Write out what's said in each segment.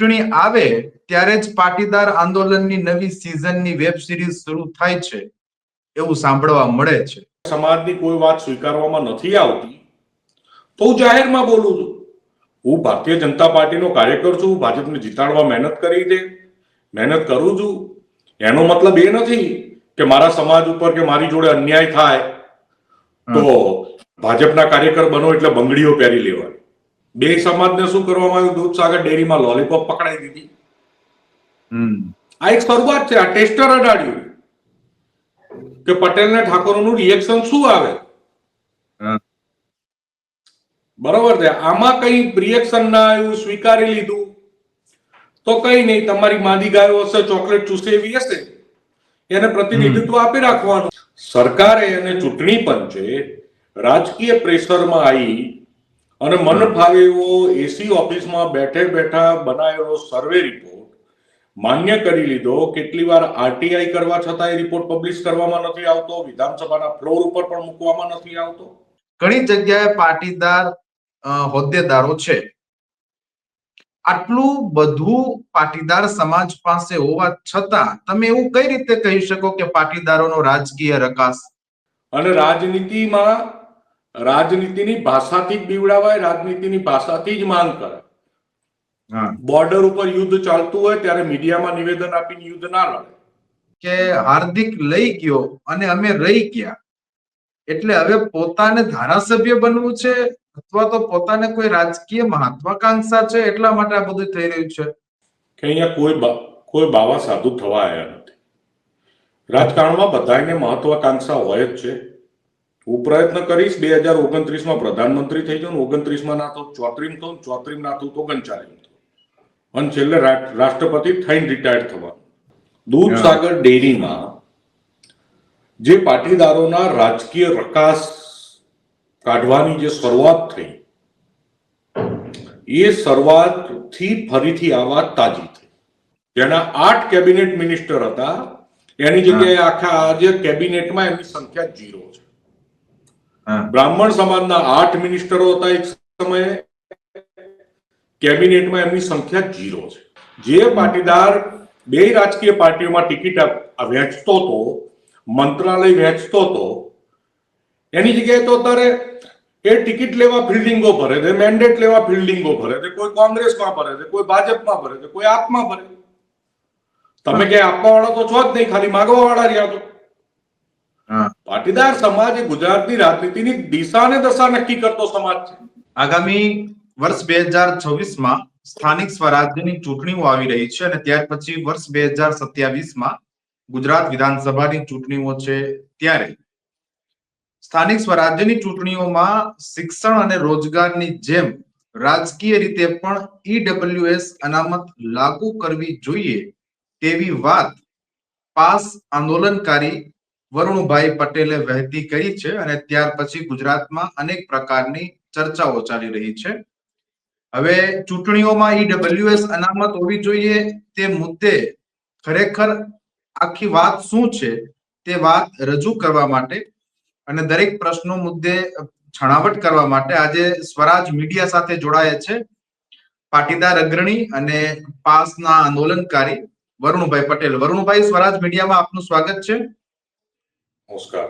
ચૂંટણી આવે ત્યારે જ પાટીદાર આંદોલનની નવી સિઝનની વેબ સિરીઝ શરૂ થાય છે એવું સાંભળવા મળે છે. સમાજની કોઈ વાત સ્વીકારવામાં નથી આવતી તો હું જાહેરમાં બોલું છું. હું ભારતીય જનતા પાર્ટીનો કાર્યકર છું ભાજપને જીતાડવા મહેનત કરી દે મહેનત કરું છું. એનો મતલબ એ નથી કે મારા સમાજ ઉપર કે મારી જોડે અન્યાય થાય. તો ભાજપના કાર્યકર બનો એટલે બંગડીઓ પહેરી લેવાની. બે સમાજને શું કરવામાં આવ્યું? દૂધસાગર ડેરીમાં લોલીપોપ પકડાઈ દીધી. આ એક શરૂઆત છે આ ટેસ્ટર અડાડ્યું. કે પટેલને ઠાકોરનું રિએક્શન શું આવે? બરોબર છે. આમાં કઈ રિએક્શન ના આવ્યું સ્વીકારી લીધું? તો કઈ નહીં તમારી માદી ગાયો હશે ચોકલેટ ચૂસે એવી હશે. એને પ્રતિનિધિત્વ આપી રાખવાનું. સરકારે અને ચૂંટણી પંચે રાજકીય પ્રેશરમાં આવી અને મન ફાવે એવો એસી ઓફિસમાં બેઠે બેઠા બનાવેલો સર્વે રિપોર્ટ માન્ય કરી લીધો. કેટલી વાર આરટીઆઈ કરવા છતાં એ રિપોર્ટ પબ્લિશ કરવામાં નથી આવતો. વિધાનસભાના ફ્લોર ઉપર પણ મૂકવામાં નથી આવતો. ઘણી જગ્યાએ પાટીદાર હોદ્દેદારો છે. આટલું બધું પાટીદાર સમાજ પાસે હોવા છતાં તમે એવું કઈ રીતે કહી શકો કે પાટીદારોનો રાજકીય રકાસ? અને રાજનીતિમાં રાજનીતિની ભાષાથી જ બીવડાવાય રાજનીતિની ભાષાથી જ માંગ કરે. બોર્ડર ઉપર યુદ્ધ ચાલતું હોય ત્યારે મીડિયામાં નિવેદન આપીને યુદ્ધ ના લડે. કે હાર્દિક લઈ ગયો અને અમે રહી ગયા. એટલે હવે પોતાને ધારાસભ્ય બનવું છે અથવા તો પોતાને કોઈ રાજકીય મહત્વાકાંક્ષા છે એટલા માટે આ બધું થઈ રહ્યું છે? કે અહીંયા કોઈ કોઈ બાવા સાધુ થવા આવ્યા નથી. રાજકારણમાં બધાને મહત્વાકાંક્ષા હોય જ છે. હું પ્રયત્ન કરીશ બે હજાર ઓગણત્રીસમાં પ્રધાનમંત્રી થઈ જાઉં ઓગણત્રીસમાં ના તો ચોત્રીમ થઉં ચોત્રીમ ના થયું તો ઓગણચાલીમ થયું અને છેલ્લે રાષ્ટ્રપતિ થઈને રિટાયર થવાનું. દૂધસાગર ડેરીમાં જે પાટીદારોના રાજકીય રકાસ કાઢવાની જે શરૂઆત થઈ એ શરૂઆતથી ફરીથી આ વાત તાજી થઈ. જેના આઠ કેબિનેટ મિનિસ્ટર હતા એની જગ્યાએ આખા આજે કેબિનેટમાં એમની સંખ્યા જીરો છે. બ્રાહ્મણ સમાજના આઠ મિનિસ્ટરો હતા એક સમયે. કેબિનેટમાં એમની સંખ્યા જીરો છે. જે પાટીદાર બે રાજકીય પાર્ટીઓમાં ટિકિટ વહેંચતો હતો મંત્રાલય વહેંચતો હતો એની જગ્યાએ તો અત્યારે એ ટિકિટ લેવા ફિલ્ડિંગો ભરે છે મેન્ડેટ લેવા ફિલ્ડિંગો ભરે છે કોઈ કોંગ્રેસમાં ભરે છે કોઈ ભાજપમાં ભરે છે કોઈ આપમાં ભરે તમે ક્યાંય આપવા વાળા તો છો જ નહીં ખાલી માગવા વાળા રહ્યા છો. હા. પાટીદાર સમાજ એ ગુજરાતની રાજનીતિની દિશા અને દશા નક્કી કરતો સમાજ છે. આગામી વર્ષ બે હજાર છવ્વીસમાં સ્થાનિક સ્વરાજ્યની ચૂંટણીઓ આવી રહી છે અને ત્યાર પછી વર્ષ બે હજાર સત્યાવીસમાં ગુજરાત વિધાનસભાની ચૂંટણીઓ છે ત્યારે. સ્થાનિક સ્વરાજ્યની ચૂંટણીઓમાં શિક્ષણ અને રોજગારની જેમ રાજકીય રીતે પણ ઈડબ્લ્યુએસ અનામત લાગુ કરવી જોઈએ તેવી વાત પાસ આંદોલનકારી વરુણભાઈ પટેલે વહેતી કરી છે અને ત્યાર પછી ગુજરાતમાં અનેક પ્રકારની ચર્ચાઓ ચાલી રહી છે. હવે ચૂંટણીઓમાં ઈડબ્લ્યુએસ અનામત હોવી જોઈએ તે મુદ્દે ખરેખર આખી વાત શું છે તે વાત રજૂ કરવા માટે અને દરેક પ્રશ્નો મુદ્દે છણાવટ કરવા માટે આજે સ્વરાજ મીડિયા સાથે જોડાયા છે. પાટીદાર અગ્રણી અને પાસના આંદોલનકારી વરુણભાઈ પટેલ. વરુણભાઈ, સ્વરાજ મીડિયામાં આપનું સ્વાગત છે. નમસ્કાર.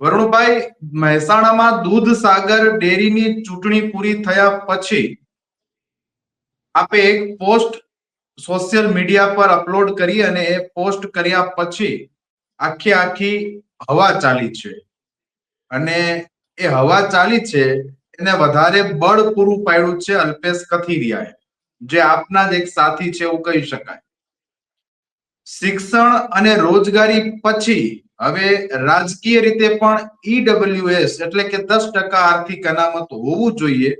વરુણભાઈ, મહેસાણામાં દૂધસાગર ડેરીની ચૂંટણી પૂરી થયા પછી આપે એક પોસ્ટ સોશિયલ મીડિયા પર અપલોડ કરી અને એ પોસ્ટ કર્યા પછી આખી આખી હવા ચાલી છે. અને એ હવા ચાલી છે, એને વધારે બળ પૂરું પાડ્યું છે અલ્પેશ કથિરિયાએ. જે આપના જ એક સાથી છે એવું કહી શકાય. શિક્ષણ અને રોજગારી પછી હવે રાજકીય રીતે પણ ઈડબ્લ્યુએસ એટલે કે દસ ટકા આર્થિક અનામત હોવું જોઈએ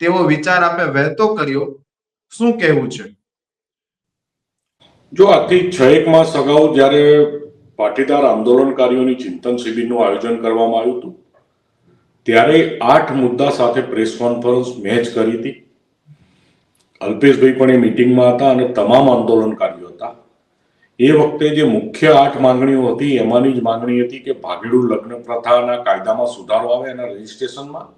તેવો વિચાર આપે વહેતો કર્યો. શું કહેવું છે? જો આજથી છ એક માસ અગાઉ જ્યારે પાટીદાર આંદોલનકારીઓની ચિંતન શિબિરનું આયોજન કરવામાં આવ્યું હતું, ત્યારે આઠ મુદ્દા સાથે પ્રેસ કોન્ફરન્સ મેચ કરી હતી. અલ્પેશભાઈ પણ એ મિટિંગમાં હતા અને તમામ આંદોલનકારીઓ એ વખતે જે મુખ્ય આઠ માંગણીઓ હતી, એમાંની જ માંગણી હતી કે ભાગેડુ લગ્ન પ્રથાના કાયદામાં સુધારો આવે એના રજીસ્ટ્રેશનમાં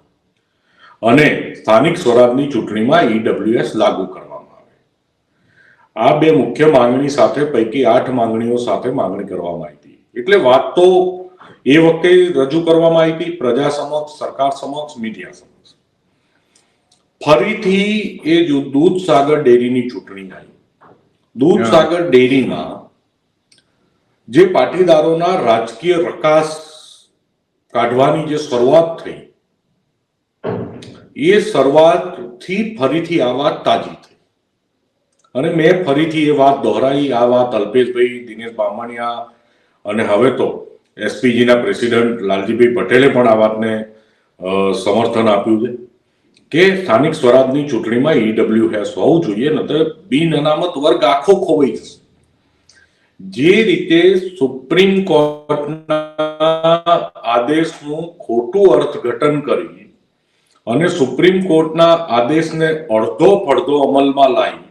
અને સ્થાનિક સ્વરાજની ચૂંટણીમાં ઈડબ્લ્યુએસ લાગુ કરવામાં આવે. આ બે મુખ્ય માંગણી સાથે પૈકી આઠ માંગણીઓ સાથે માંગણી કરવામાં આવી હતી. એટલે વાત તો એ વખતે રજૂ કરવામાં આવી હતી, પ્રજા સમક્ષ, સરકાર સમક્ષ, મીડિયા સમક્ષ. ફરીથી એ દૂધસાગર ડેરીની ચૂંટણી આવી. દૂધસાગર ડેરીમાં જે પાટીદારોના રાજકીય રકાસ કાઢવાની જે શરૂઆત થઈ, એ શરૂઆતથી ફરીથી આ વાત તાજી થઈ. અને મેં ફરીથી એ વાત દોહરાઈ, આ વાત અલ્પેશભાઈ, દિનેશ બામણિયા અને હવે તો એસપીજીના પ્રેસિડેન્ટ લાલજીભાઈ પટેલે પણ આ વાતને સમર્થન આપ્યું છે કે સ્થાનિક સ્વરાજની ચૂંટણીમાં ઈડબ્લ્યુ હેસ હોવું જોઈએ નતર બિન અનામત વર્ગ આખો ખોવાઈ જશે. જે રીતે સુપ્રીમ કોર્ટના આદેશનું ખોટું અર્થઘટન કરી અને સુપ્રીમ કોર્ટના આદેશને અડધો પડધો અમલમાં લાવી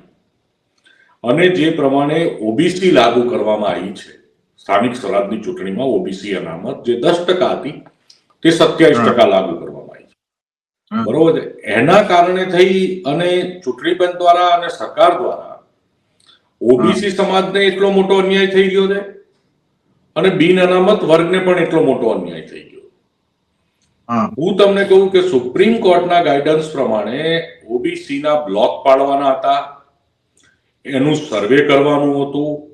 અને જે પ્રમાણે ઓબીસી લાગુ કરવામાં આવી છે. સ્થાનિક સ્વરાજની ચૂંટણીમાં ઓબીસી અનામત જે દસ ટકા હતી તે સત્યાવીસ ટકા લાગુ કરવામાં આવી છે. બરોબર છે? એના કારણે થઈ અને ચૂંટણી પંચ દ્વારા અને સરકાર દ્વારા ઓબીસી સમાજને એટલો મોટો અન્યાય થઈ ગયો છે? અને બિન અનામત વર્ગને પણ એટલો મોટો અન્યાય થઈ ગયો હું. તમને કહું કે સુપ્રીમ કોર્ટના ગાઈડન્સ પ્રમાણે ઓબીસીના બ્લોક પાડવાના હતા. એનું સર્વે કરવાનું હતું.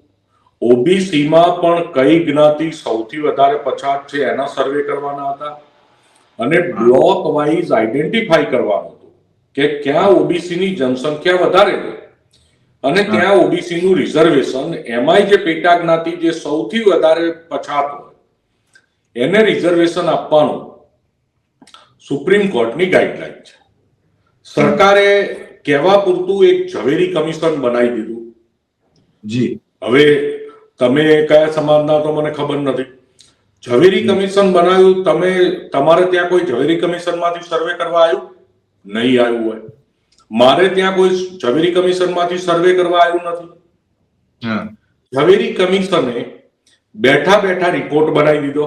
ઓબીસી માં પણ કઈ જ્ઞાતિ સૌથી વધારે પછાત છે એના સર્વે કરવાના હતા. અને બ્લોક વાઇઝ આઈડેન્ટિફાઈ કરવાનું હતું કે ક્યાં ઓબીસી ની જનસંખ્યા વધારે છે. અને ત્યાં ઓબીસી નું રિઝર્વેશન એમાંય જે પેટા જ્ઞાતિ જે સૌથી વધારે પછાત હોય એને રિઝર્વેશન આપવાનું સુપ્રીમ કોર્ટની ગાઈડલાઈન છે. સરકારે કહેવા પૂરતું એક ઝવેરી કમિશન બનાવી દીધું. જી. હવે તમે કયા સમાજના તો મને ખબર નથી. ઝવેરી કમિશન બનાવ્યું તમે તમારે ત્યાં કોઈ ઝવેરી કમિશનમાંથી સર્વે કરવા આવ્યું? નહીં આવ્યું હોય. મારે ત્યાં કોઈ ઝવેરી કમિશનમાંથી સર્વે કરવા આવ્યું નથી. ઝવેરી કમિશને બેઠા બેઠા રિપોર્ટ બનાવી દીધો.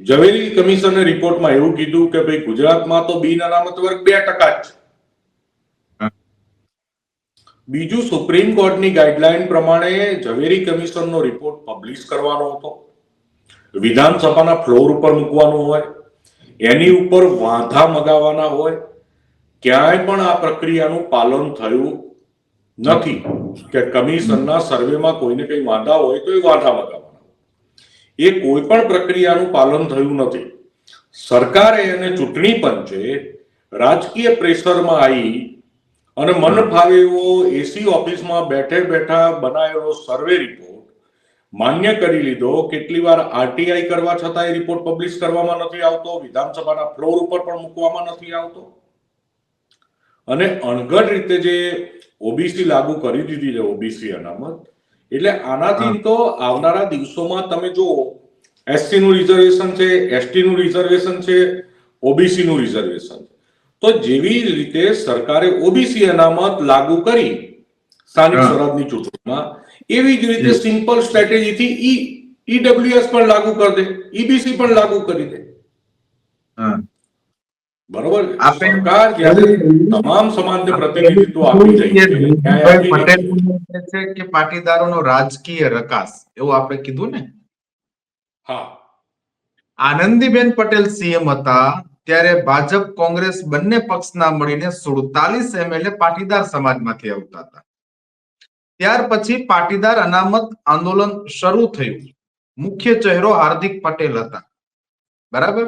ઝવેરી કમિશને રિપોર્ટમાં એવું કીધું કે ભાઈ ગુજરાતમાં તો બિન અનામત વર્ગ બે ટકા જ છે. બીજું સુપ્રીમ કોર્ટની ગાઈડલાઈન પ્રમાણે ઝવેરી કમિશનનો રિપોર્ટ પબ્લિશ કરવાનો હતો. વિધાનસભાના ફ્લોર ઉપર મૂકવાનો હોય એની ઉપર વાંધા મગાવવાના હોય ક્યાંય પણ આ પ્રક્રિયાનું પાલન થયું નથી કે કમિશનના સર્વેમાં કોઈને કઈ વાંધા હોય તો એ વાંધા મગાવવાના એ કોઈ પણ પ્રક્રિયાનું પાલન થયું નથી. સરકારે અને ચૂંટણી પંચે રાજકીય પ્રેશરમાં આવી અને મન ફાવે એવો એસી ઓફિસમાં બેઠે બેઠા બનાવેલો સર્વે રિપોર્ટ માન્ય કરી લીધો. કેટલી વાર આરટીઆઈ કરવા છતાં એ રિપોર્ટ પબ્લિશ કરવામાં નથી આવતો. વિધાનસભાના ફ્લોર ઉપર પણ મૂકવામાં નથી આવતો. અને અણઘડ રીતે જે ઓબીસી લાગુ કરી દીધી છે ઓબીસી અનામત એટલે આનાથી તો આવનારા દિવસોમાં તમે જુઓ એસસી નું રિઝર્વેશન છે એસટી નું રિઝર્વેશન છે ઓબીસી નું રિઝર્વેશન છે. તો જેવી રીતે સરકારે ઓબીસી અનામત લાગુ કરી સ્થાનિક. સ્વરાજની ચૂંટણીમાં એવી જ રીતે સિમ્પલ સ્ટ્રેટેજીથી ઈ ઈડબ્લ્યુએસ પણ લાગુ કરી દે ઈબીસી પણ લાગુ કરી દે. હા. બરોબર? સરકાર જ્યારે તમામ સમાજને પ્રતિનિધિત્વ આપી રહી છે કે પાટીદારોનો રાજકીય રકાસ એવું આપણે કીધું ને? હા. આનંદીબેન પટેલ સીએમ હતા ત્યારે ભાજપ કોંગ્રેસ બંને પક્ષના મળીને સુડતાલીસ એમએલએ પાટીદાર સમાજમાંથી આવતા હતા. ત્યાર પછી પાટીદાર અનામત આંદોલન શરૂ થયું. મુખ્ય ચહેરો હાર્દિક પટેલ હતા. બરાબર?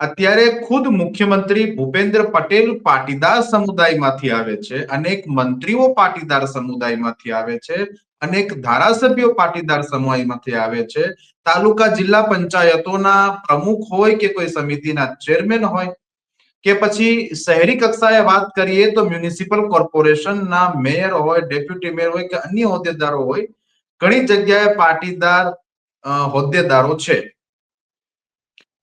અત્યારે ખુદ મુખ્યમંત્રી ભૂપેન્દ્ર પટેલ પાટીદાર સમુદાયમાંથી આવે છે, અનેક મંત્રીઓ પાટીદાર સમુદાયમાંથી આવે છે, અનેક ધારાસભ્યો પાટીદાર સમુદાયમાંથી આવે છે. તાલુકા જિલ્લા પંચાયતોના પ્રમુખ હોય કે કોઈ સમિતિના ચેરમેન હોય, કે પછી શહેરી કક્ષાએ વાત કરીએ તો મ્યુનિસિપલ કોર્પોરેશનના મેયર હોય, ડેપ્યુટી મેયર હોય કે અન્ય હોદ્દેદારો હોય, ઘણી જગ્યાએ પાટીદાર હોદ્દેદારો છે.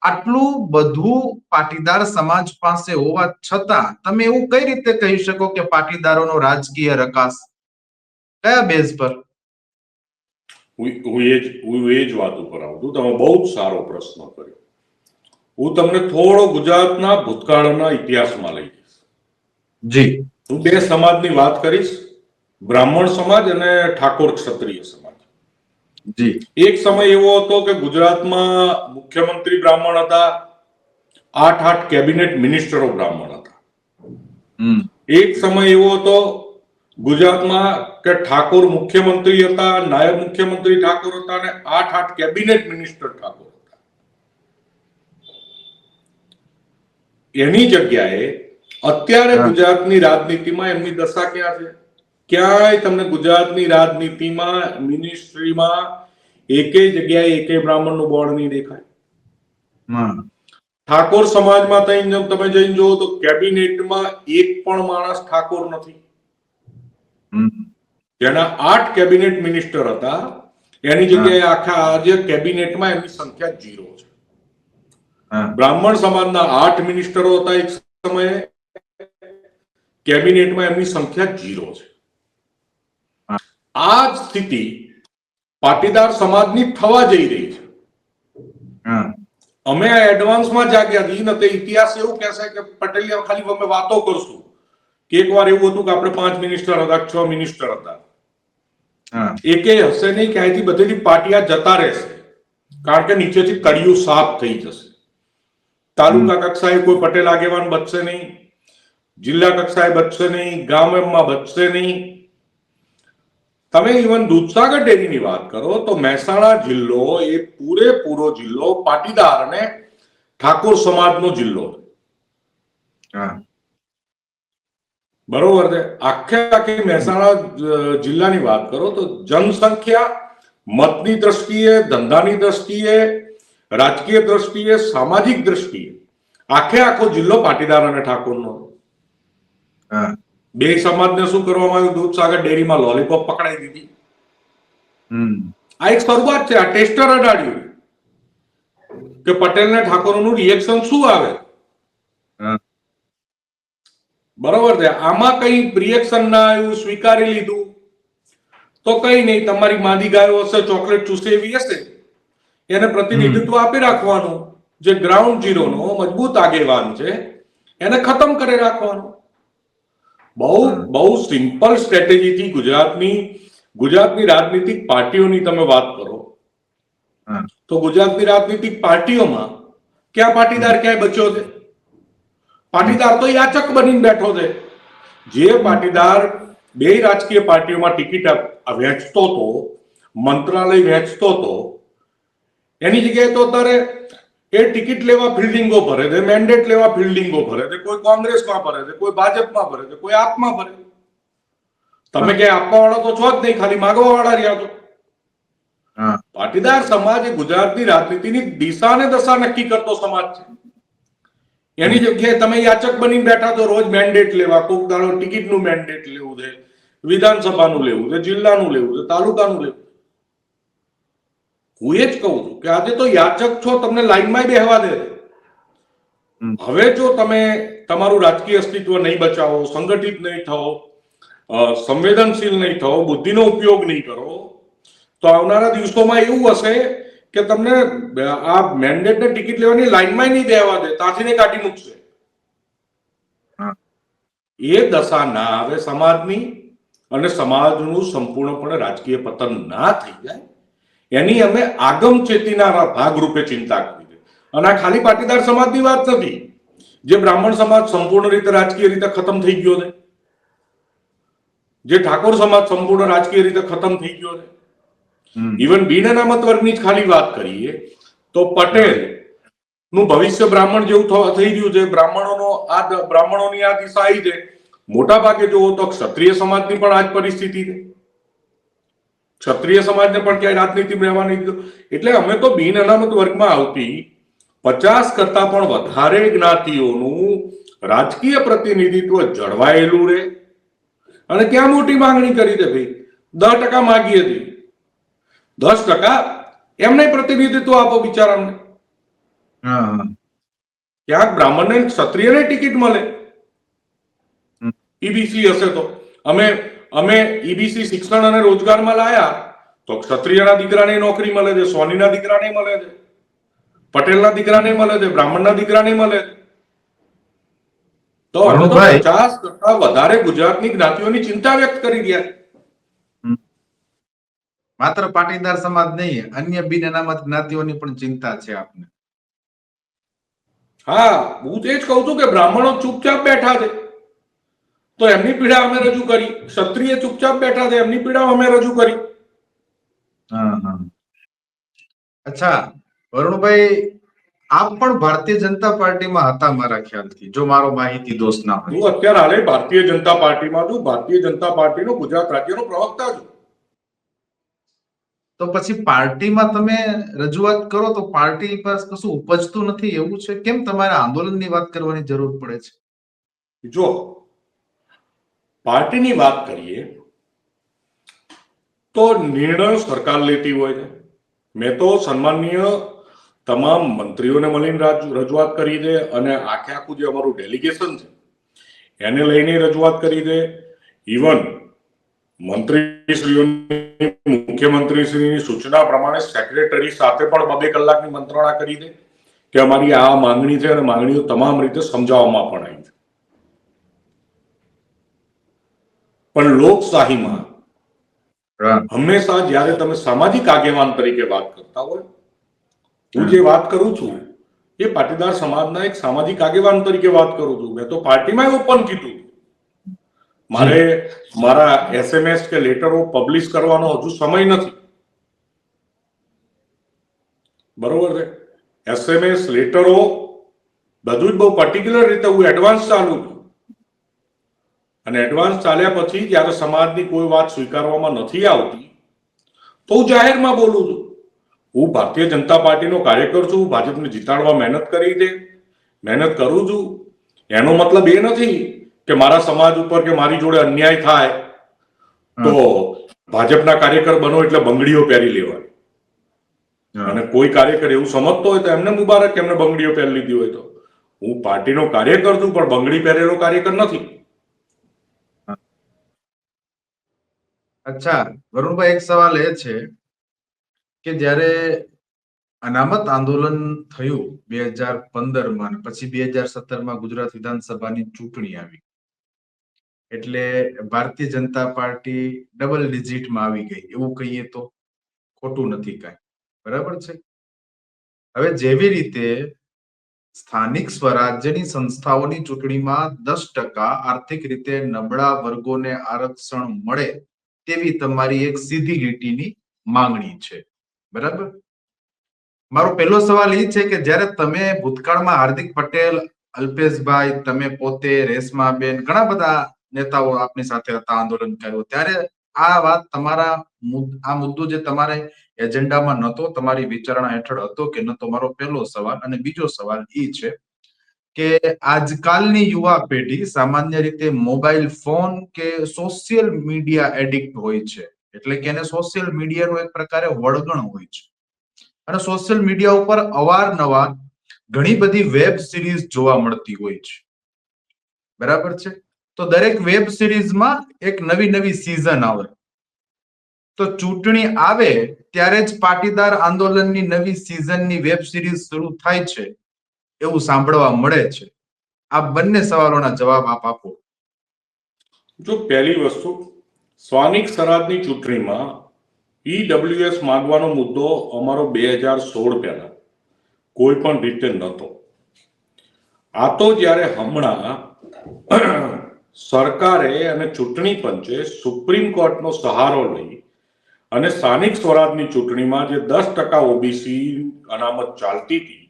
આટલું બધું પાટીદાર સમાજ પાસે હોવા છતાં તમે એવું કઈ રીતે કહી શકો કે પાટીદારોનો રાજકીય રકાસ? કયા બેઝ પર? હું એ જ હું એ જ વાત ઉપર આવું તમે બહુ જ સારો પ્રશ્ન કર્યો. હું તમને થોડો ગુજરાતના ભૂતકાળના ઇતિહાસમાં લઈ જઈશ. જી. હું બે સમાજની વાત કરીશ. બ્રાહ્મણ સમાજ અને ઠાકોર ક્ષત્રિય સમાજ. જી. એક સમય એવો હતો કે ગુજરાતમાં મુખ્યમંત્રી બ્રાહ્મણ હતા આઠ આઠ કેબિનેટ મિનિસ્ટરો બ્રાહ્મણ હતા. એક સમય એવો હતો ગુજરાતમાં કે ઠાકોર મુખ્યમંત્રી હતા નાયબ મુખ્યમંત્રી ઠાકોર હતા અને આઠ આઠ કેબિનેટ મિનિસ્ટર ઠાકોર હતા. એની જગ્યાએ અત્યારે. ગુજરાતની રાજનીતિમાં એમની દશા ક્યાં છે? ક્યાંય તમને ગુજરાતની રાજનીતિમાં મિનિસ્ટ્રીમાં એકે જગ્યાએ બ્રાહ્મણ બ્રાહ્મણનું બોર્ડ નહીં દેખાય. ઠાકોર સમાજમાં તઈ તમે જઈને જુઓ તો કેબિનેટમાં એક પણ માણસ ઠાકોર નથી. જેના આઠ કેબિનેટ મિનિસ્ટર હતા એની જગ્યાએ આખા આજે કેબિનેટમાં એમની સંખ્યા જીરો છે. બ્રાહ્મણ સમાજના આઠ મિનિસ્ટરો હતા એક સમયે કેબિનેટમાં એમની સંખ્યા જીરો છે. આ સ્થિતિ પાટીદાર સમાજની થવા જઈ રહી છે. અમે આ એડવાન્સમાં જાગ્યા છીએ ને ઇતિહાસ એવું કહેશે કે પટેલિયા ખાલી અમે વાતો કરશું. કે એકવાર એવું હતું કે આપણે પાંચ મિનિસ્ટર હતા છ મિનિસ્ટર હતા. હા. એકે હશે નહીં કે અહીંથી બધેથી પાટિયા જતા રહેશે. કારણ કે નીચેથી કડિયું સાફ થઈ જશે. તાલુકા કક્ષાએ કોઈ પટેલ આગેવાન બચશે નહીં. જિલ્લા કક્ષાએ બચશે નહીં. ગામમાં બચશે નહીં. તમે ઇવન દૂધસાગર ડેરીની વાત કરો તો મહેસાણા જિલ્લો એ પૂરેપૂરો જિલ્લો પાટીદાર અને ઠાકોર સમાજનો જિલ્લો હા. બરોબર છે? આખે આખી મહેસાણા જિલ્લાની વાત કરો તો જનસંખ્યા મતની દ્રષ્ટિએ ધંધાની દ્રષ્ટિએ રાજકીય દ્રષ્ટિએ સામાજિક દ્રષ્ટિએ આખે આખો જિલ્લો પાટીદાર અને ઠાકોરનો હા. બે સમાજને શું કરવામાં આવ્યું? દૂધસાગર ડેરીમાં લોલીપોપ પકડાઈ દીધી. આ એક શરૂઆત છે આ ટેસ્ટર અડાડ્યું. કે પટેલ ને ઠાકોરનું રિએક્શન શું આવે? બરોબર છે. આમાં કઈ રિએક્શન ના આવ્યું? સ્વીકારી લીધું? તો કઈ નહીં તમારી માદી ગાયો હશે ચોકલેટ ચૂસેવી હશે. એને પ્રતિનિધિત્વ આપી રાખવાનું. જે ગ્રાઉન્ડ ઝીરો નો મજબૂત આગેવાન છે એને ખતમ કરી રાખવાનું. બહુ બહુ સિમ્પલ સ્ટ્રેટેજીથી ગુજરાતની ગુજરાતની રાજનીતિક પાર્ટીઓની તમે વાત કરો. હા. તો ગુજરાતની રાજનીતિક પાર્ટીઓમાં ક્યાં પાટીદાર ક્યાંય બચ્યો છે? પાટીદાર તો યાચક બનીને બેઠો છે. જે પાટીદાર બે રાજકીય પાર્ટીઓમાં ટિકિટ વેચતો વહેંચતો હતો મંત્રાલય વહેંચતો હતો એની જગ્યાએ તો અત્યારે એ ટિકિટ લેવા ફિલ્ડિંગો ભરે છે મેન્ડેટ લેવા ફિલ્ડિંગો ભરે છે કોઈ કોંગ્રેસમાં ભરે છે કોઈ ભાજપમાં ભરે છે કોઈ આપમાં ભરે. તમે ક્યાંય આપવા વાળા તો છો જ નહીં ખાલી માગવા વાળા રહ્યા છો પાટીદાર સમાજ એ ગુજરાતની રાજનીતિની દિશા ને દશા નક્કી કરતો સમાજ છે એની જગ્યાએ તમે યાચક બની બેઠા તો રોજ મેન્ડેટ લેવા કોક દાડો ટિકિટનું મેન્ડેટ લેવું છે વિધાનસભાનું લેવું છે જિલ્લાનું લેવું છે તાલુકાનું લેવું. હું એ જ કહું છું કે આજે તો યાચક છો તમને લાઈનમાં બેહવા દે. હવે જો તમે તમારું રાજકીય અસ્તિત્વ નહીં બચાવો સંગઠિત નહીં થો સંવેદનશીલ નહીં થાઓ બુદ્ધિનો ઉપયોગ નહીં કરો તો આવનારા દિવસોમાં એવું હશે કે તમને આ મેન્ડેટ ને ટિકિટ લેવાની લાઈનમાં નહીં બેહવા દે તાથીને કાઢી મૂકશે. એ દશા ના આવે સમાજની અને સમાજનું સંપૂર્ણપણે રાજકીય પતન ના થઈ જાય. એની અમે આગમ ચેતીના ભાગરૂપે ચિંતા કરી છે. અને આ ખાલી પાટીદાર સમાજની વાત નથી. જે બ્રાહ્મણ સમાજ સંપૂર્ણ રીતે રાજકીય રીતે ખતમ થઈ ગયો છે. જે ઠાકોર સમાજ સંપૂર્ણ રાજકીય રીતે ખતમ થઈ ગયો છે. ઇવન બિન અનામત વર્ગની જ ખાલી વાત કરીએ તો પટેલનું ભવિષ્ય બ્રાહ્મણ જેવું થઈ ગયું છે. બ્રાહ્મણોનો આ બ્રાહ્મણોની આ દિશા આવી છે. મોટા ભાગે જોવો તો ક્ષત્રિય સમાજની પણ આ જ પરિસ્થિતિ છે. ક્ષત્રિય સમાજને પણ ક્યાંય રાજનીતિમાં રહેવા નહીં દીધો એટલે અમે તો બિન અનામત વર્ગમાં આવતી પચાસ કરતા પણ વધારે જ્ઞાતિઓનું રાજકીય પ્રતિનિધિત્વ જળવાયેલું રહે. અને ક્યાં મોટી માંગણી કરી હતી ભાઈ? દસ ટકા માગી હતી દસ ટકા? એમને પ્રતિનિધિત્વ આપો બિચારાને ક્યાંક બ્રાહ્મણને ક્ષત્રિયને ટિકિટ મળે. ઈબીસી હશે તો. અમે અમે ઈબીસી શિક્ષણ અને રોજગારમાં લાયા તો ક્ષત્રિયના દીકરાને નોકરી મળે છે સોનીના દીકરાને મળે છે પટેલના દીકરાને મળે છે બ્રાહ્મણના દીકરાને મળે છે. તો. પચાસ કરતા વધારે ગુજરાતની જ્ઞાતિઓની ચિંતા વ્યક્ત કરી રહ્યા માત્ર પાટીદાર સમાજ નહીં અન્ય બિન અનામત જ્ઞાતિઓની પણ ચિંતા છે આપને. હા હું તો જ કહું છું કે બ્રાહ્મણો ચૂપચાપ બેઠા છે. તો એમની પીડા અમે રજૂ કરી. ક્ષત્રિય ચૂપચાપ બેઠા છે એમની પીડા અમે રજૂ કરી. અચ્છા વરુણભાઈ આપ પણ ભારતીય જનતા પાર્ટીમાં હતા મારા ખ્યાલથી જો મારો માહિતી દોષ ના હોય. હું અત્યારે હાલે ભારતીય જનતા પાર્ટીમાં છું ભારતીય જનતા પાર્ટીનો ગુજરાત રાજ્યનો પ્રવક્તા છું. તો પછી પાર્ટીમાં તમે રજૂઆત કરો તો પાર્ટી પાસે કશું ઉપજતું નથી એવું છે? કેમ તમારે આંદોલનની વાત કરવાની જરૂર પડે છે? જો પાર્ટીની વાત કરીએ, તો નિર્ણય સરકાર લેતી હોય છે. મેં તો સન્માનીય તમામ મંત્રીઓને મળીને રજૂઆત કરી છે અને આખે આખું જે અમારું ડેલિગેશન છે, એને લઈને રજૂઆત કરી છે. ઇવન મંત્રીશ્રીઓની, મુખ્યમંત્રીશ્રીની સૂચના પ્રમાણે સેક્રેટરી સાથે પણ બબે કલાકની મંત્રણા કરી દે કે અમારી આ માંગણી છે અને માંગણીઓ તમામ રીતે સમજાવવામાં પણ આવી છે. પણ લોકશાહીમાં હંમેશા જ્યારે તમે સામાજિક આગેવાન તરીકે વાત કરતા હોય હું જે વાત કરું છું એ પાટીદાર સમાજના એક સામાજિક આગેવાન તરીકે વાત કરું છું. મેં તો પાર્ટીમાં ઓપન કીધું મારે મારા એસએમએસ કે લેટરો પબ્લિશ કરવાનો હજુ સમય નથી. બરોબર છે? એસએમએસ લેટરો બધું જ બહુ પર્ટિક્યુલર રીતે હું એડવાન્સ ચાલુ છું. અને એડવાન્સ ચાલ્યા પછી જ્યારે સમાજની કોઈ વાત સ્વીકારવામાં નથી આવતી તો હું જાહેરમાં બોલું છું. હું ભારતીય જનતા પાર્ટીનો કાર્યકર છું ભાજપને જીતાડવા મહેનત કરી છે મહેનત કરું છું. એનો મતલબ એ નથી કે મારા સમાજ ઉપર કે મારી જોડે અન્યાય થાય તો ભાજપના કાર્યકર બનો એટલે બંગડીઓ પહેરી લેવાની અને કોઈ કાર્યકર એવું સમજતો હોય તો એમને મુબારક એમને બંગડીઓ પહેરી લીધી હોય તો. હું પાર્ટીનો કાર્યકર છું પણ બંગડી પહેરેલો કાર્યકર નથી. અચ્છા, વરુણભાઈ એક સવાલ એ છે કે જ્યારે અનામત આંદોલન થયું બે હજાર પંદરમાં પછી બે હજાર સત્તરમાં ગુજરાત વિધાનસભાની ચૂંટણી આવી, એટલે ભારતીય જનતા પાર્ટી ડબલ ડિજિટમાં આવી ગઈ, એવું કહીએ તો? ખોટું નથી કાંઈ, બરાબર છે? હવે જેવી રીતે સ્થાનિક સ્વરાજ્યની સંસ્થાઓની ચૂંટણીમાં દસ ટકા આર્થિક રીતે નબળા વર્ગોને આરક્ષણ મળે તેવી તમારી એક સીધી લીટીની માંગણી છે. બરાબર? મારો પહેલો સવાલ એ છે કે જ્યારે તમે ભૂતકાળમાં હાર્દિક પટેલ, અલ્પેશભાઈ, તમે પોતે રેશમાબેન ઘણા બધા નેતાઓ આપની સાથે હતા, આંદોલન કર્યું. ત્યારે આ વાત તમારા આ મુદ્દો જે તમારે એજન્ડામાં નહોતો, તમારી વિચારણા હેઠળ હતો કે નતો મારો પહેલો સવાલ અને બીજો સવાલ એ છે કે આજકાલની યુવા પેઢી સામાન્ય રીતે મોબાઈલ ફોન કે સોશિયલ મીડિયા એડિક્ટ હોય છે. એટલે કે એને સોશિયલ મીડિયાનું એક પ્રકારે વળગણ હોય છે. અને સોશિયલ મીડિયા ઉપર અવારનવાર ઘણી બધી વેબ સિરીઝ જોવા મળતી હોય છે. બરાબર છે? તો દરેક વેબ સિરીઝમાં એક નવી નવી સિઝન આવે. તો ચૂંટણી આવે ત્યારે જ પાટીદાર આંદોલનની નવી સિઝનની વેબ સિરીઝ શરૂ થાય છે. એવું સાંભળવા મળે છે. આ બંને સવાલોના જવાબ આપ આપો. જો પહેલી વસ્તુ સ્થાનિક સરહદની ચૂંટણીમાં ઈડબ્લ્યુએસ માંગવાનો મુદ્દો અમારો બે હજાર સોળ પહેલા કોઈ પણ રીતે નહોતો. આ તો જ્યારે હમણાં સરકારે અને ચૂંટણી પંચે સુપ્રીમ કોર્ટનો સહારો લઈ અને સ્થાનિક સ્વરાજની ચૂંટણીમાં જે દસ ટકા ઓબીસી અનામત ચાલતી હતી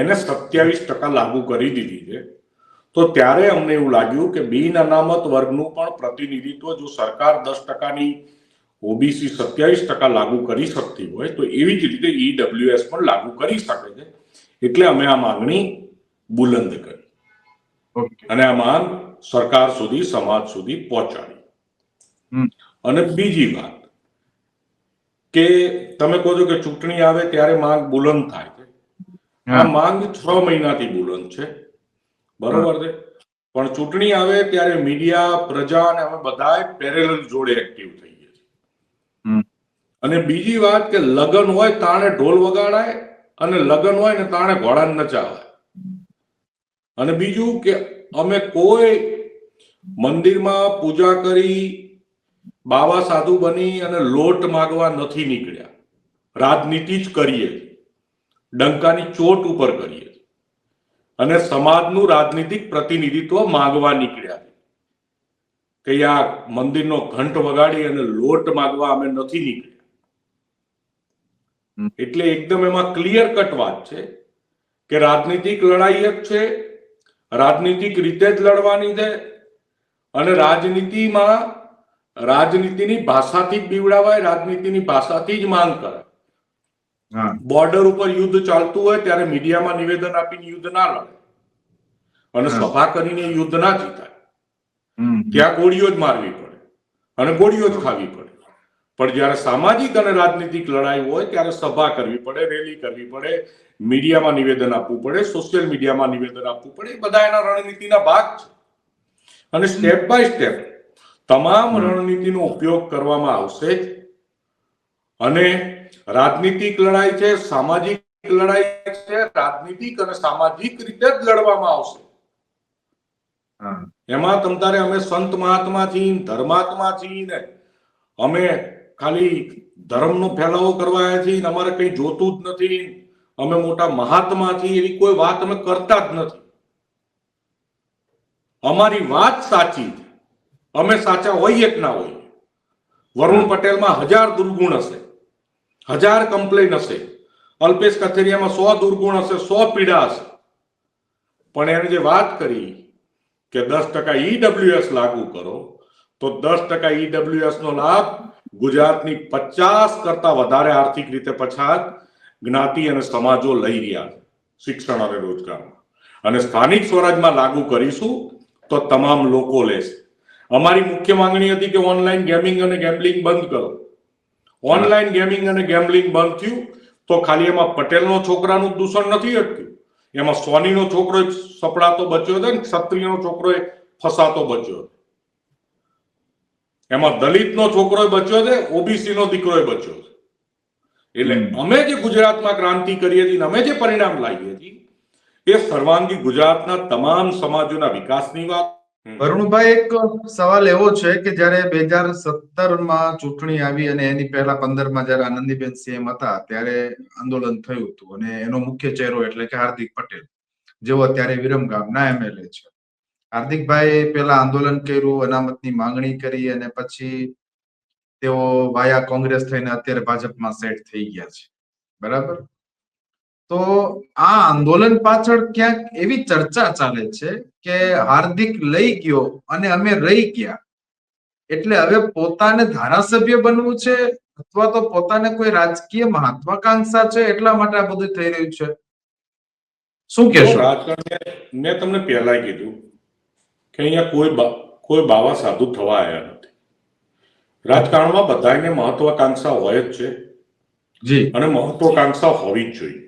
એને સત્યાવીસ ટકા લાગુ કરી દીધી છે. તો ત્યારે અમને એવું લાગ્યું કે બિન અનામત વર્ગનું પણ પ્રતિનિધિત્વ જો સરકાર દસ ટકાની ઓબીસી સત્યાવીસ ટકા લાગુ કરી શકતી હોય તો એવી જ રીતે ઈડબ્લ્યુએસ પણ લાગુ કરી શકે છે. એટલે અમે આ માંગણી બુલંદ કરી. અને આ માંગ સરકાર સુધી સમાજ સુધી પહોંચાડી. અને બીજી વાત કે તમે કહો છો કે ચૂંટણી આવે ત્યારે માંગ બુલંદ થાય. આ માંગ છ મહિનાથી બુલંદ છે. બરોબર છે? પણ ચૂંટણી આવે ત્યારે મીડિયા પ્રજા અને અમે બધા પેરેલલ જોડે એક્ટિવ થઈએ છીએ. અને બીજી વાત કે લગન હોય તાણે ઢોલ વગાડાય અને લગન હોય ને તાણે ઘોડા નચાવાય. અને બીજું કે અમે કોઈ મંદિરમાં પૂજા કરી બાવા સાધુ બની અને લોટ માગવા નથી નીકળ્યા. રાજનીતિ જ કરીએ છીએ. ડંકાની ચોટ ઉપર કરીએ. અને સમાજનું રાજનીતિક પ્રતિનિધિત્વ માગવા નીકળ્યા કે આ મંદિરનો ઘંટ વગાડી અને લોટ માગવા અમે નથી નીકળ્યા. એટલે એકદમ એમાં ક્લિયર કટ વાત છે કે રાજનીતિક લડાઈ જ છે, રાજનીતિક રીતે જ લડવાની છે અને રાજનીતિમાં રાજનીતિની ભાષાથી જ બીવડાવાય, રાજનીતિની ભાષાથી જ માંગ કરાય. બોર્ડર ઉપર યુદ્ધ ચાલતું હોય ત્યારે મીડિયામાં નિવેદન આપીને યુદ્ધ ના લડે. અને સભા કરીને યુદ્ધ ના જીતાય. ત્યાં ગોળીઓ જ મારવી પડે અને ગોળીઓ જ ખાવી પડે. પણ જ્યારે સામાજિક અને રાજનીતિક લડાઈ હોય ત્યારે સભા કરવી પડે રેલી કરવી પડે મીડિયામાં નિવેદન આપવું પડે સોશિયલ મીડિયામાં નિવેદન આપવું પડે. એ બધા એના રણનીતિના ભાગ છે. અને સ્ટેપ બાય સ્ટેપ તમામ. રણનીતિનો ઉપયોગ કરવામાં આવશે. અને રાજનીતિક લડાઈ છે સામાજિક લડાઈ છે રાજનીતિક અને સામાજિક રીતે જ લડવામાં આવશે. એમાં તમતારે અમે સંત મહાત્મા છીએ ધર્માત્મા છીએ ને અમે ખાલી ધર્મનો ફેલાવો કરવા આવ્યા છીએ અમારે કઈ જોતું જ નથી. અમે મોટા મહાત્મા છીએ એવી કોઈ વાત અમે કરતા જ નથી. અમારી વાત સાચી છે. અમે સાચા હોઈએ કે ના હોઈએ? વરુણ પટેલમાં હજાર દુર્ગુણ હશે. હજાર કમ્પ્લેન હશે. અલ્પેશ કથેરિયામાં સો દુર્ગુણ હશે, સો પીડા હશે. પણ એને જે વાત કરી કે દસ ટકા ઈડબ્લ્યુએસ લાગુ કરો, તો દસ ટકા ઈડબ્લ્યુએસ નો લાભ ગુજરાતની પચાસ કરતા વધારે આર્થિક રીતે પછાત જ્ઞાતિ અને સમાજો લઈ રહ્યા છે, શિક્ષણ અને રોજગારમાં. અને સ્થાનિક સ્વરાજમાં લાગુ કરીશું તો તમામ લોકો લેશે. અમારી મુખ્ય માંગણી હતી કે ઓનલાઈન ગેમિંગ અને ગેમ્બલિંગ બંધ કરો. ઓનલાઈન ગેમિંગ અને ગેમ્બલિંગ બંધ થયું તો ખાલી એમાં પટેલનો છોકરાનું દૂષણ નથી અટક્યું. એમાં સોનીનો છોકરો સપડાતો બચ્યો છે ને ક્ષત્રિયનો છોકરો ફસાતો બચ્યો છે એમાં દલિતનો છોકરો બચ્યો છે ઓબીસી નો દીકરો બચ્યો છે. એટલે અમે જે ગુજરાતમાં ક્રાંતિ કરી હતી અમે જે પરિણામ લાવીએ છીએ એ સર્વાંગી ગુજરાતના તમામ સમાજોના વિકાસની વાત વરુણભાઈ, એક સવાલ એવો છે કે જ્યારે બે હજાર સત્તરમાં ચૂંટણી આવી અને એની પહેલા પંદરમાં જયારે આનંદીબેન સીએમ હતા, ત્યારે આંદોલન થયું હતું અને એનો મુખ્ય ચહેરો એટલે કે હાર્દિક પટેલ, જેઓ અત્યારે વિરમગામના એમએલએ છે. હાર્દિકભાઈ પેલા આંદોલન કર્યું, અનામતની માંગણી કરી અને પછી તેઓ વાયા કોંગ્રેસ થઈને અત્યારે ભાજપમાં સેટ થઈ ગયા છે. બરાબર? તો આ આંદોલન પાછળ ક્યાંક એવી ચર્ચા ચાલે છે કે હાર્દિક લઈ ગયો અને અમે રહી ગયા. એટલે હવે પોતાને ધારાસભ્ય બનવું છે અથવા તો પોતાને કોઈ રાજકીય મહત્વાકાંક્ષા છે એટલા માટે આ બધું થઈ રહ્યું છે? શું કહેશો? રાજકારણ મેં તમને પહેલા કીધું કે અહીંયા કોઈ કોઈ બાવા સાધુ થવા આવ્યા નથી. રાજકારણમાં બધાને મહત્વાકાંક્ષા હોય જ છે જી. અને મહત્વાકાંક્ષા હોવી જ જોઈએ.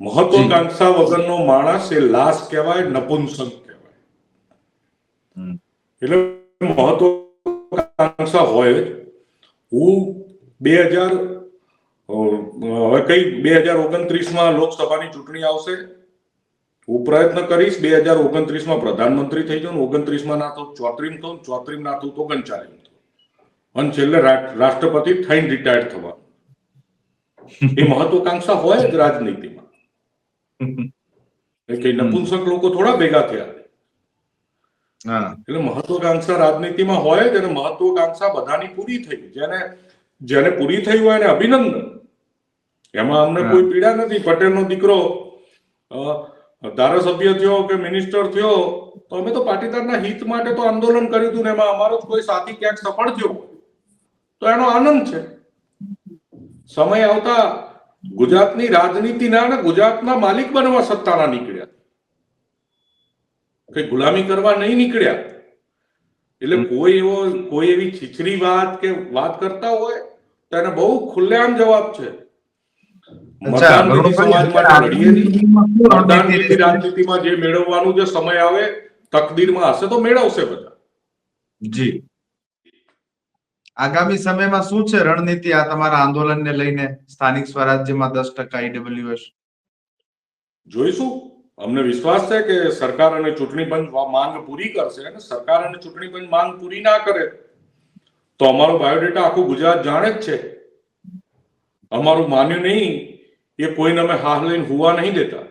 મહત્વાકાંક્ષા વગરનો માણસ એ લાશ કહેવાય નપુંસક કહેવાય. એટલે મહત્વકાંક્ષા હોય હું બે હજાર હવે કઈ બે હજાર ઓગણત્રીસમાં લોકસભાની ચૂંટણી આવશે હું પ્રયત્ન કરીશ બે હજાર ઓગણત્રીસમાં પ્રધાનમંત્રી થઈ જાઉં ઓગણત્રીસમાં ના તો ચોત્રીમ થઉં ચોત્રીમ ના તો ઓગણચાલીમ થઉં. અને છેલ્લે રાષ્ટ્રપતિ થઈને રિટાયર્ડ થવાનું. એ મહત્વકાંક્ષા હોય જ રાજનીતિમાં. એ કઈ નપુંસક લોકો થોડા ભેગા થયા. એટલે મહત્વકાંક્ષા રાજનીતિમાં હોય અને મહત્વાકાંક્ષા બધાની પૂરી થઈ. જેને જેને પૂરી થઈ હોય એને અભિનંદન. એમાં અમને કોઈ પીડા નથી. પટેલનો દીકરો ધારાસભ્ય થયો કે મિનિસ્ટર થયો તો અમે તો પાટીદારના હિત માટે તો આંદોલન કર્યું હતું ને એમાં અમારો કોઈ સાથી ક્યાંક સફળ થયો તો એનો આનંદ છે. સમય આવતા ગુજરાતની રાજનીતિના અને ગુજરાતના માલિક બનવા સત્તાના નીકળ્યા. કઈ ગુલામી કરવા નહીં નીકળ્યા. એટલે કોઈ એવો કોઈ એવી છીછરી વાત કે વાત કરતા હોય તો એને બહુ ખુલ્લેઆમ જવાબ છે? રાજનીતિમાં જે મેળવવાનું જે સમય આવે તકદીરમાં હશે તો મેળવશે બધા. જી. આગામી સમયમાં શું છે રણનીતિ આ તમારા આંદોલનને લઈને સ્થાનિક સ્વરાજ્યમાં દસ ટકા ઈડબ્લ્યુએસ? જોઈશું. અમને વિશ્વાસ છે કે સરકાર અને ચૂંટણી પંચ માંગ પૂરી કરશે અને સરકાર અને ચૂંટણી પંચ માંગ પૂરી ના કરે તો અમારો બાયોડેટા આખું ગુજરાત જાણે જ છે. અમારું માન્યું નહીં એ કોઈને અમે હાથ લઈને હુવા નહીં દેતા.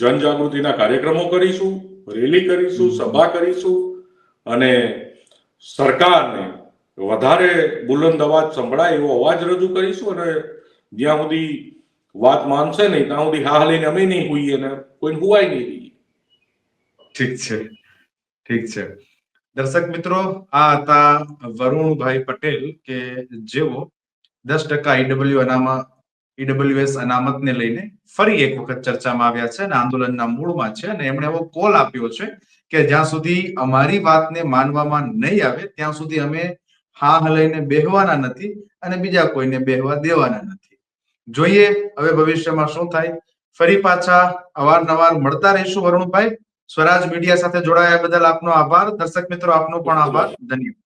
જનજાગૃતિના કાર્યક્રમો કરીશું રેલી કરીશું સભા કરીશું અને સરકારને વધારે બુલંદ અવાજ સંભળાય એવો અવાજ રજૂ કરીશું અને જ્યાં સુધી વાત માનશે નહીં, ત્યાં સુધી હા લઈને અમે નહીં હોઈએ ને કોઈ હોવાય નહીં ઠીક છે ઠીક છે. દર્શક મિત્રો, આ હતા વરુણભાઈ પટેલ કે જેઓ દસ ટકા ઈડબલ્યુ અનામત, ઈડબલ્યુએસ અનામતને લઈને ફરી એક વખત ચર્ચામાં આવ્યા છે અને આંદોલનના મૂળમાં છે અને એમણે એવો કોલ આપ્યો છે કે જ્યાં સુધી અમારી વાતને માનવામાં નહીં આવે, ત્યાં સુધી અમે હા હલાઈને બેહવાના નથી અને બીજા કોઈને બેહવા દેવાના નથી. જોઈએ હવે ભવિષ્યમાં શું થાય. ફરી પાછા અવારનવાર મળતા રહીશું વરુણભાઈ. સ્વરાજ મીડિયા સાથે જોડાયા બદલ આપનો આભાર. દર્શક મિત્રો, આપનો પણ આભાર. ધન્યવાદ.